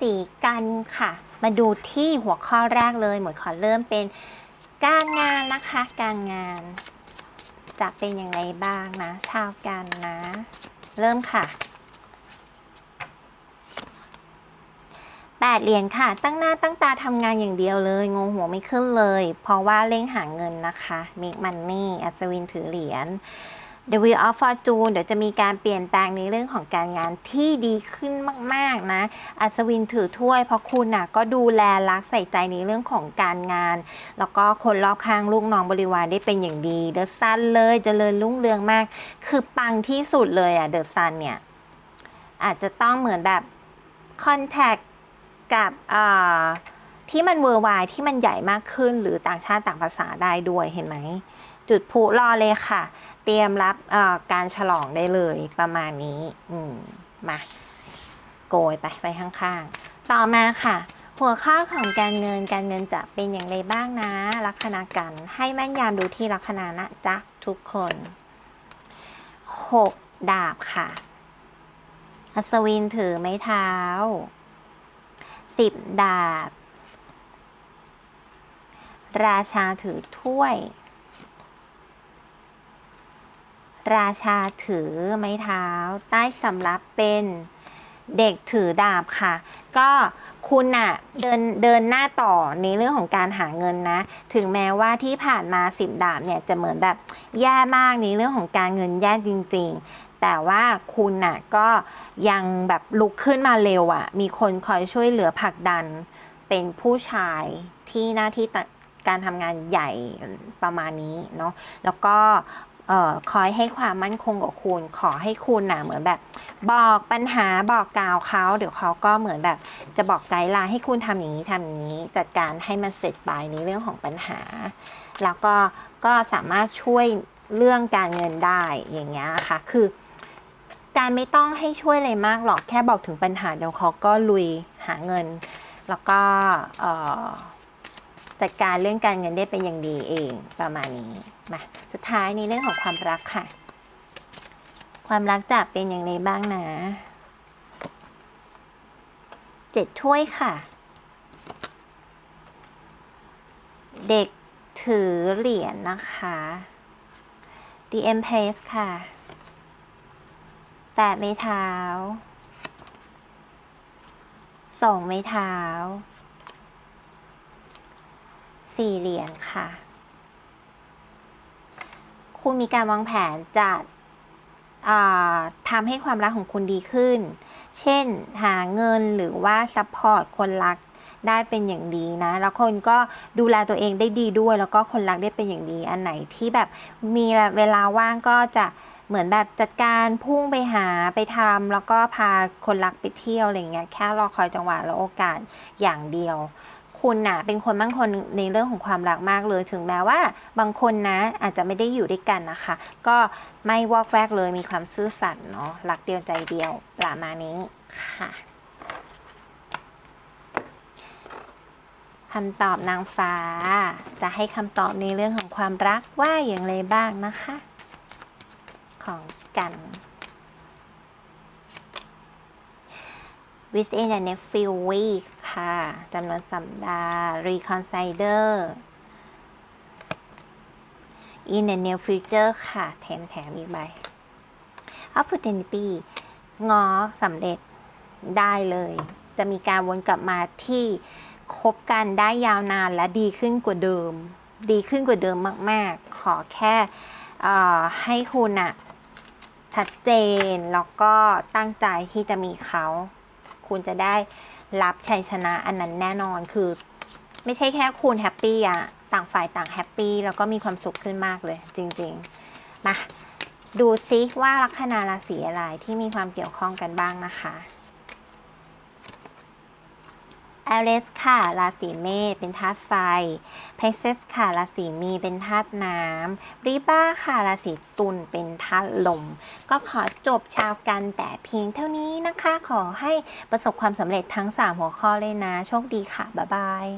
สีกันค่ะ มาดูที่หัวข้อแรกเลย หมวยขอเริ่มเป็นการงานนะคะ การงาน จะเป็นอยังไงบ้างนะ ชาวกันนะ เริ่มค่ะแปดเหรียญค่ะ ตั้งหน้าตั้งตาทำงานอย่างเดียวเลย งงหัวไม่ขึ้นเลย เพราะว่าเร่งหาเงินนะคะ make money อัศวินถือเหรียญ The Wheel of Fortune เดี๋ยวจะมีการเปลี่ยนแปลงในเรื่องของการงานที่ดีขึ้นมาก ๆ นะ อัศวินถือถ้วยเพราะคุณน่ะก็ดูแลรักใส่ใจในเรื่องของการงาน แล้วก็คนรอบข้างลูกน้องบริวารได้เป็นอย่างดี เดอะซันเลยเจริญรุ่งเรืองมาก คือปังที่สุดเลยอะเดอะซันเนี่ย อาจจะต้องเหมือนแบบคอนแทคกับอ่าที่มันเวอร์ไวที่มันใหญ่มากขึ้นหรือต่างชาติต่างภาษาได้ด้วยเห็นไหม จุดพลุรอเลยค่ะ ตรียมรับการฉลองได้เลยประมาณนี้อืมมาโกยไปไปข้างๆ ต่อมาค่ะ หัวข้อของการเงินการเงินจะเป็นอย่างไรบ้างนะลัคนากัน ให้แม่นยำดูที่ลัคนานะจ๊ะทุกคนหกดาบค่ะ อัศวินถือไม้เท้าสิบดาบ ราชาถือถ้วย ราชาถือไม้เท้า ใต้สำรับเป็นเด็กถือดาบค่ะ ก็คุณอะเดินเดินหน้าต่อในเรื่องของการหาเงินนะ ถึงแม้ว่าที่ผ่านมาสิบดาบเนี่ยจะเหมือนแบบแย่มากในเรื่องของการเงินแย่จริง ๆ แต่ว่าคุณน่ะก็ยังแบบลุกขึ้นมาเร็วอะ่ะมีคนคอยช่วยเหลือผลักดัน เป็นผู้ชายที่หน้าที่การทำงานใหญ่ประมาณนี้เนาะแล้วก็ ออคอยให้ความมั่นคงกับคุณ ขอให้คุณน่ะเหมือนแบบ บอกปัญหาบอกกล่าวเขาเดี๋ยวเขาก็เหมือนแบบ จะบอกไกด์ไลน์ให้คุณทำอย่างนี้ทำอย่างนี้ จัดการให้มันเสร็จไปในเรื่องของปัญหา แล้วก็ก็สามารถช่วยเรื่องการเงินได้อย่างเงี้ยค่ะ คือ การไม่ต้องให้ช่วยอะไรมากหรอกแค่บอกถึงปัญหาเดี๋ยวเขาก็ลุยหาเงิน แล้วก็เจัดการเรื่องการเงินได้เป็นอย่างดีเองประมาณนี้มาสุดท้ายในเรื่องของความรักค่ะ ความรักจะเป็นอย่างไรบ้างนะเจ็ดถ้วยค่ะ เด็กถือเหรียญนะคะ The Empress ค่ะแปดไม้เท้าสองไม้เท้า สี่เหรียญค่ะ คุณมีการวางแผนจะทำให้ความรักของคุณดีขึ้น เช่นหาเงินหรือว่าซัพพอร์ตคนรักได้เป็นอย่างดีนะ แล้วคนก็ดูแลตัวเองได้ดีด้วย แล้วก็คนรักได้เป็นอย่างดี อันไหนที่แบบมีเวลาว่างก็จะเหมือนแบบจัดการพุ่งไปหาไปทำแล้วก็พาคนรักไปเที่ยวอะไรเงี้ยแค่รอคอยจังหวะและโอกาสอย่างเดียว คุณน่ะเป็นคนมั่นคงในเรื่องของความรักมากเลย ถึงแม้ว่าบางคนนะอาจจะไม่ได้อยู่ด้วยกันนะคะ ก็ไม่วอกแวกเลยมีความซื่อสัตย์เนาะรักเดียวใจเดียวประมาณนี้ค่ะคำตอบนางฟ้า จะให้คำตอบในเรื่องของความรักว่าอย่างไรบ้างนะคะ ของกัน within the next few weeks ค่ะจำนวนสัปดาห์ reconsider in the near future ค่ะ แถมแถมอีกใบ opportunity งอสำเร็จได้เลย จะมีการวนกลับมาที่คบกันได้ยาวนานและดีขึ้นกว่าเดิม ดีขึ้นกว่าเดิมมาก ๆ ขอแค่ให้คุณอะชัดเจน แล้วก็ตั้งใจที่จะมีเขา คุณจะได้ รับชัยชนะอันนั้นแน่นอนคือ ไม่ใช่แค่คุณแฮปปี้อะต่างฝ่ายต่างแฮปปี้แล้วก็มีความสุขขึ้นมากเลย จริงๆ มาดูซิว่าลัคนาราศีอะไรที่มีความเกี่ยวข้องกันบ้างนะคะ อ r เ s ค่ะ ราศีเมษเป็นธาตุไฟ p พ s เซสค่ะ ราศีมีเป็นธาตุน้ำริบ้าค่ะ ราศีตุลเป็นธาตุลม ก็ขอจบชาวกันแต่เพียงเท่านี้นะคะ ขอให้ประสบความสำเร็จทั้ง 3 หัวข้อเลยนะ โชคดีค่ะ บ๊ายบาย